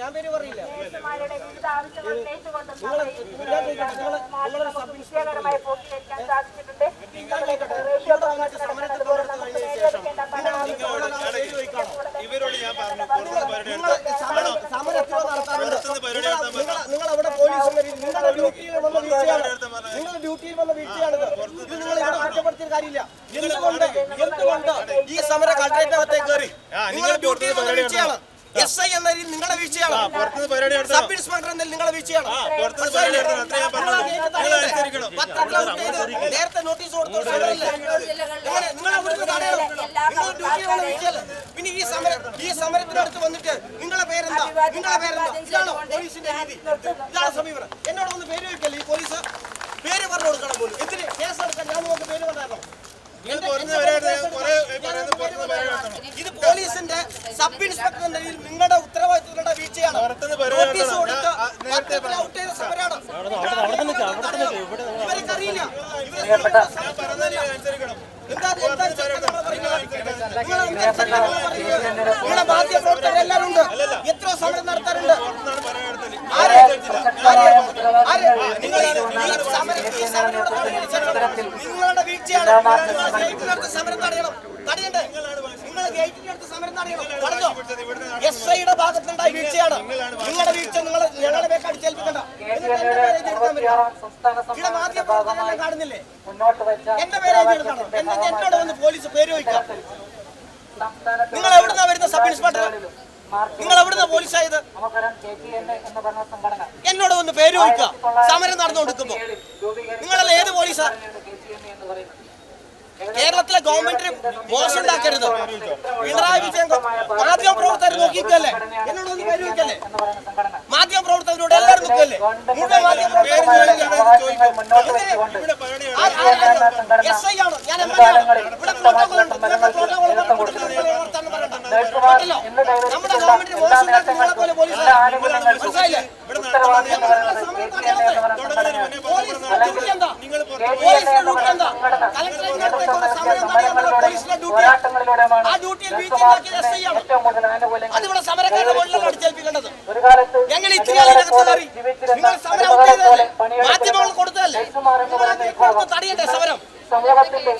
ഞാൻ പേര് പറയില്ല. ഇവരോട് ഞാൻ പറഞ്ഞു പുറത്തുനിന്ന് പരിപാടി നിങ്ങൾ സമരം സമരം എത്ര നടത്താറുണ്ട് നിങ്ങൾ നിങ്ങൾ അവിടെ പോലീസ് നിങ്ങളുടെ ഡ്യൂട്ടിയിൽ വന്ന വീഴ്ചയാണ് നിങ്ങളുടെ ഡ്യൂട്ടിയിൽ വന്ന വീഴ്ചയാണിത് ഇത് നിങ്ങൾ ഇവിടെ കുറ്റപ്പെടുത്തിയ കാര്യമില്ല. എന്തുകൊണ്ട് എന്തുകൊണ്ട് ഈ സമര കളക്ടറേറ്റിനകത്തേക്ക് കയറി? നിങ്ങളുടെ ഡ്യൂട്ടിയിൽ വന്ന വീഴ്ചയാണ് എസ് ഐ എന്ന രീതിയിൽ നിങ്ങളുടെ വീഴ്ചയാണ്? സബ് ഇൻസ്പെക്ടർ എന്നതിൽ നിങ്ങളുടെ വീഴ്ചയാണ്? നേരത്തെ നോട്ടീസ് കൊടുത്ത? പിന്നെ ഈ സമരം ഈ സമരത്തിനടുത്ത് വന്നിട്ട് നിങ്ങളെ പേരെന്താ? നിങ്ങളെ പേരെന്താ? ഇതാണോ പോലീസിന്റെ രീതി? ഇതാണ് സമീപനം? എന്നോട് ഒന്ന് പേര് വെക്കല്ലേ ഈ പോലീസ്? പേര് പറഞ്ഞു കൊടുക്കണം പോലും. എന്തിന്? കേസ് എടുക്കാൻ ഞാൻ നമുക്ക് പേര് പറഞ്ഞോ ഇത് പോലീസിന്റെ സബ് ഇൻസ്പെക്ടറിന്റെ നിങ്ങളുടെ ഉത്തരവാദിത്തങ്ങളുടെ വീഴ്ചയാണ്. നോട്ടീസ്. കൊടുത്ത് ഔട്ട് ചെയ്ത ഇവർക്കറിയില്ല. നിങ്ങളുടെ മാധ്യമപ്രവർത്തകർ എല്ലാവരും ഉണ്ട് എത്ര സമരം നടത്താറുണ്ട്. നിങ്ങളുടെ വീഴ്ചയാണ്. സമരം തടയണം തടയണ്ടേ നിങ്ങൾ ഗേറ്റിനടുത്ത് സമരം തടയണം പറഞ്ഞോ? എസ് ഐയുടെ ഭാഗത്തുണ്ടായ വീഴ്ചയാണ്. നിങ്ങളുടെ വീഴ്ച നിങ്ങൾ ഞങ്ങളുടെ പേക്ക് അടിച്ചേൽപ്പിക്കണ്ട ഇവിടെ മാധ്യമപ്രവർത്തകരെല്ലാം കാണുന്നില്ലേ? എന്റെ പേര് എഴുതി എന്നിട്ട് എന്നോട് വന്ന് പോലീസ് പേര് വയ്ക്കാം നിങ്ങൾ എവിടുന്നാ വരുന്ന സബ് ഇൻസ്പെക്ടർ? നിങ്ങൾ എവിടുന്ന പോലീസായത്? എന്നോട് വന്ന് പേര് വയ്ക്കാം സമരം നടന്നുകൊടുക്കുമ്പോ രൂപീകരിച്ച നിങ്ങളല്ല ഏത് പോലീസാ? കേരളത്തിലെ ഗവൺമെന്റിന് മോശം ഉണ്ടാക്കരുത് പിണറായി വിജയൻ മാധ്യമ പ്രവർത്തകർ നോക്കിക്കല്ലേ എന്നോട് ഒന്ന് മാധ്യമ പ്രവർത്തകരോട് എല്ലാവരും നോക്കല്ലേ മുഴുവൻ മാധ്യമ എസ് ഐ ആണ്. ഞാൻ എം എൽ എ ആണ്. ഇവിടെ നമ്മുടെ ഗവൺമെന്റിന് മോശം ഉണ്ടാക്കുന്ന പോലെ പോലീസ് മനസ്സിലായില്ലേ പറയുന്നത് കെ ജി എൻ എ എന്ന് പറയുന്ന സംഘടനയാണ് പോലീസിന്റെ ഡ്യൂട്ടി എന്താ നിങ്ങൾ പോലീസിന്റെ ഡ്യൂട്ടി എന്താ കളക്ടറേറ്റിനടുത്തേക്കുള്ള സമരം തടയാനുള്ള പോലീസിന്റെ ഡ്യൂട്ടിയാണ് ആ ഡ്യൂട്ടിയിൽ വീഴ്ച ഉണ്ടാക്കിയത് എസ് ഐ ആണ്. അതിവിടെ സമരക്കാരുടെ മുകളിലാണ് അടിച്ചേൽപ്പിക്കേണ്ടത്. ഞങ്ങൾ അതിനകത്ത് കയറി നിങ്ങൾ സമരം ചെയ്തതല്ലേ? മാധ്യമങ്ങൾ കൊടുത്തതല്ലേ? നിങ്ങൾ അത് സമരം. സമൂഹത്തിന്റെ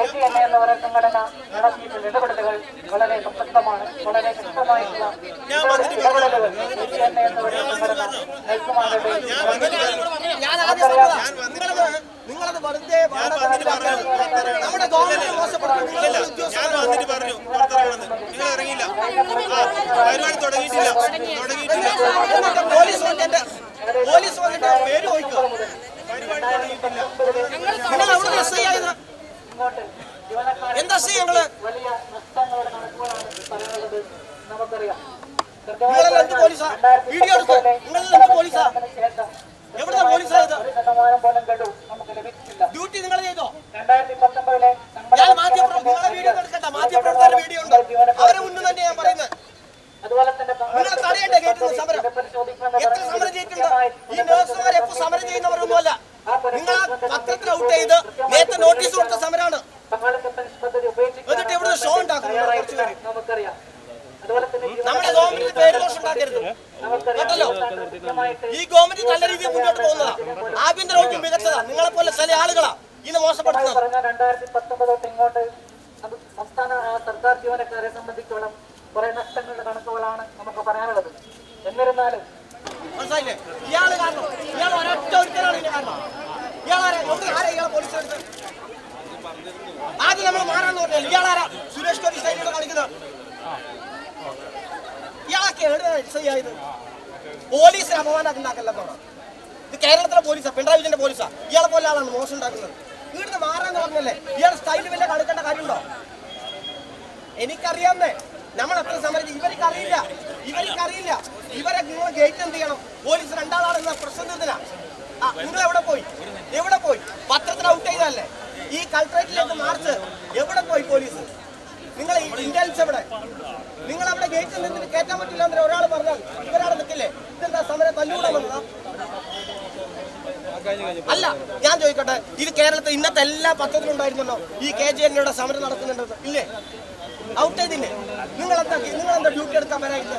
ഏറ്റവും എന്ന് പറയുന്ന സംഘടന നടത്തിയിട്ടുള്ള ഇടപെടലുകൾ വളരെ പ്രസക്തമാണ് വളരെ ശക്തമായിട്ടുള്ള ഇടപെടലുകൾ എന്ന് പറയുന്ന സംഘടന. നിങ്ങളത് വെറുതെ. നമ്മുടെ ഗവൺമെന്റ് മോശപ്പെടുത്തുന്നു നിങ്ങളുടെ ഞാൻ വന്നിട്ട് പറഞ്ഞു. പുറത്തിറങ്ങണമെന്ന് നിങ്ങൾ ഇറങ്ങിയില്ല. പരിപാടി തുടങ്ങിയിട്ടില്ല. തുടങ്ങിയിട്ടില്ല. പോലീസ് വന്നിട്ട് പോലീസ് വന്നിട്ട് പേര് ചോദിക്കും നിങ്ങൾ എവിടെ എസ് ഐ ആയത്. ഇങ്ങോട്ട് ജീവനക്കാരെ എന്താ സി ഞങ്ങൾ? നമുക്കറിയാം നിങ്ങളെല്ലാം എന്ത് പോലീസാ? വീഡിയോ എടുത്ത്? നിങ്ങളെല്ലാം എന്ത് പോലീസാ? എവിടെ പോലീസാ ഇത് ശതമാനം പോലും ഗഡു നമുക്ക് ലഭിച്ചില്ല ഡ്യൂട്ടി നിങ്ങൾ ചെയ്തോ രണ്ടായിരത്തി പത്തൊമ്പതിലെ ഞാൻ മാധ്യമപ്രവർത്തകർ നിങ്ങളെ വീഡിയോ എടുക്കട്ടെ വീഡിയോ ഉണ്ട്? അവരെ മുന്നിൽ തന്നെ ഞാൻ പറയുന്നത്. നിങ്ങൾ തടയണ്ടേ ഗേറ്റിൽ സമരം? എത്ര സമരം ചെയ്തിട്ടുണ്ട്? ഈ നഴ്സുമാർ എപ്പോ സമരം ചെയ്യുന്നവരൊന്നുമല്ല. നിങ്ങൾ ആ പത്രത്തിൽ ഔട്ട് ചെയ്ത് നേരത്തെ നോട്ടീസ് കൊടുത്ത സമരമാണ് എന്നിട്ട് ഇവിടെ ഷോ ഉണ്ടാക്കുന്നു നമ്മുടെ ഗവൺമെന്റ് പേര് ദോഷം ഉണ്ടാക്കരുത്. കേട്ടല്ലോ? ഈ ഗവൺമെന്റ് നല്ല രീതിയിൽ മുന്നോട്ട് പോകുന്നതാ. ആഭ്യന്തര വകുപ്പ് മികച്ചതാ. നിങ്ങളെ പോലെ ചില ആളുകളാ. ഇതിനെ മോശപ്പെടുത്തുന്നത്. അത് സംസ്ഥാന സർക്കാർ ജീവനക്കാരെ സംബന്ധിച്ചോളം കുറെ നഷ്ടങ്ങളുടെ കണക്കുകളാണ് നമുക്ക് പറയാനുള്ളത്. എന്നിരുന്നാലും മനസ്സിലായില്ലേ? സുരേഷ് ഗോപി അപമാനം കേരളത്തിലെ പോലീസാ. പിണറായി വിജയന്റെ പോലീസാ. ഇയാളെ പോലെ ആളാണ് മോശം ഉണ്ടാക്കുന്നത്. ഇവിടുന്ന് മാറാന്ന് പറഞ്ഞല്ലേ? ഇയാളെ സ്റ്റൈൽ വല്ല എനിക്കറിയാന്നേ നമ്മൾ എത്ര സമരം. ഇവർക്ക് അറിയില്ല ഇവർക്ക് അറിയില്ല ഇവരെ നിങ്ങൾ ഗേറ്റ് എന്ത് ചെയ്യണം? പോലീസ് രണ്ടാളാണെന്ന പ്രശ്നം നിങ്ങൾ എവിടെ പോയി? എവിടെ പോയി? പത്രത്തിൽ ഔട്ട് ചെയ്തല്ലേ ഈ കളക്ടറേറ്റിലേക്ക് മാർച്ച് എവിടെ പോയി പോലീസ്? നിങ്ങൾ ഇന്റലിജൻസ് എവിടെ? നിങ്ങൾ അവിടെ ഗേറ്റിൽ നിന്ന് കയറ്റാൻ പറ്റില്ല ഒരാൾ പറഞ്ഞാൽ ഇവരാൾ നിൽക്കില്ലേ? ഇതെന്താ സമരം തല്ലൂടെ വന്നതാ? അല്ല ഞാൻ ചോദിക്കട്ടെ ഇത് കേരളത്തിൽ ഇന്നത്തെ എല്ലാ പത്രത്തിലും ഉണ്ടായിരുന്നല്ലോ ഈ കെ ജി എന്നിയുടെ സമരം നടക്കുന്നുണ്ടെന്ന് ഇല്ലേ? ഔട്ട് ചെയ്തില്ലേ നിങ്ങളെന്താ നിങ്ങളെന്താ ഡ്യൂട്ടി എടുക്കാൻ വരാനില്ല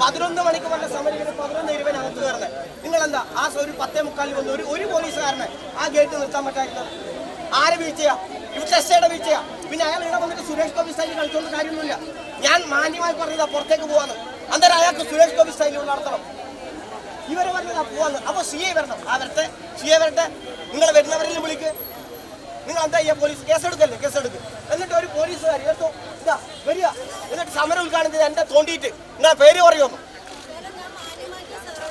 പതിനൊന്ന് മണിക്ക് വന്ന സമരം പതിനൊന്ന് ഇരുപതിനകത്ത് കയറുന്നത് നിങ്ങളെന്താ ആ ഒരു പത്തേ മുക്കാലിൽ വന്ന് ഒരു ഒരു പോലീസുകാരനെ ആ ഗേറ്റ് നിർത്താൻ പറ്റായിരുന്നത്? ആരെ വീഴ്ചയാ ഇവിടുത്തെ എസ് ഐയുടെ വീഴ്ചയാ പിന്നെ അയാൾ ഇവിടെ വന്നിട്ട് സുരേഷ് ഗോപി സ്റ്റൈലിൽ കളിച്ചുകൊണ്ട് കാര്യമൊന്നുമില്ല. ഞാൻ മാന്യമായി പറഞ്ഞതാ പുറത്തേക്ക് പോവാന്ന്. അന്നേരം അയാൾക്ക് സുരേഷ് ഗോപി സ്റ്റൈലിൽ നടത്തണം. ഇവർ പറഞ്ഞതാ പോവാന്ന്. അപ്പൊ സി ഐ വരണം. ആ വരട്ടെ. സി ഐ വരട്ടെ. നിങ്ങൾ വരുന്നവരെല്ലാം വിളിക്ക്. നിങ്ങൾ എന്താ ചെയ്യാ പോലീസ് കേസെടുക്കല്ലേ കേസെടുക്ക് എന്നിട്ട് ഒരു പോലീസുകാർ എടുത്തു ഇതാ വരിക. എന്നിട്ട് സമരം ഉദ്ഘാടനം ചെയ്ത് എന്റെ തോണ്ടിയിട്ട് നിങ്ങളെ പേര് പറയുമെന്ന്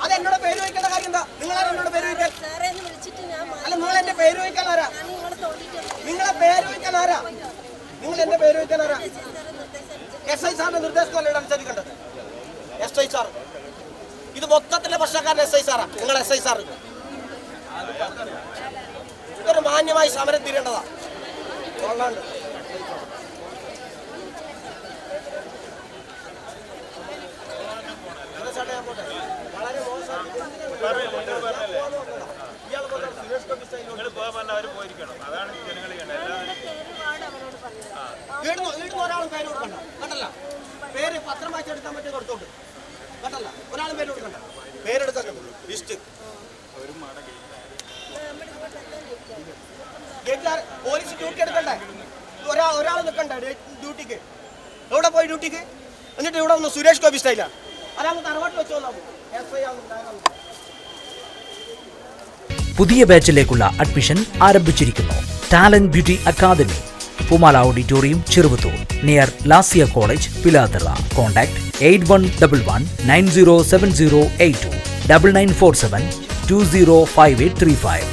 അത് എന്നോട് പേര് വയ്ക്കേണ്ട കാര്യം എന്താ? നിങ്ങൾ എന്നോട് പേര് വയ്ക്കാൻ? അല്ല നിങ്ങൾ എന്റെ പേര് വയ്ക്കാൻ ആരാ? നിങ്ങളെ തോണ്ടിട്ട് പേര് വയ്ക്കാൻ ആരാ? നിങ്ങൾ എന്റെ പേര് വയ്ക്കാൻ ആരാ? എസ് ഐ സാറിന്റെ നിർദ്ദേശമല്ല അനുസരിക്കേണ്ടത് എസ് ഐ സാർ. ഇത് മൊത്തത്തിലെ പ്രശ്നക്കാരൻ എസ് ഐ സാറാ നിങ്ങൾ എസ് ഐ സാർ ഇതൊരു മാന്യമായി സമരം തീരേണ്ടതാ. കൊള്ളാണ്ട് ഒരാളും പേര് കൊടുക്കണ്ട. കണ്ടല്ല? പേര് പത്രം വായിച്ചെടുക്കാൻ പറ്റിയ കൊടുത്തോണ്ട്. കേട്ടല്ല ഒരാളും പേര് കൊടുക്കണ്ട. പേരെടുക്കാൻ ലിസ്റ്റ് ഗേറ്റിലാർ പോലീസ് ഡ്യൂട്ടി എടുക്കണ്ടേ? ഒരാ ഒരാൾ നിൽക്കണ്ടേ ഡ്യൂട്ടിക്ക് എവിടെ പോയി ഡ്യൂട്ടിക്ക് എന്നിട്ട് ഇവിടെ ഒന്ന് സുരേഷ് ഗോപി സ്റ്റൈലാണ് ഒരാൾ തറവാട്ട് വെച്ച് എസ് ഐ പുതിയ ബാച്ചിലേക്കുള്ള അഡ്മിഷൻ ആരംഭിച്ചിരിക്കുന്നു. Talent beauty academy Poomala auditorium Cheruvathur near Lasia college Pilathara contact eight one double one nine zero seven zero eight two double nine four seven two zero five eight three five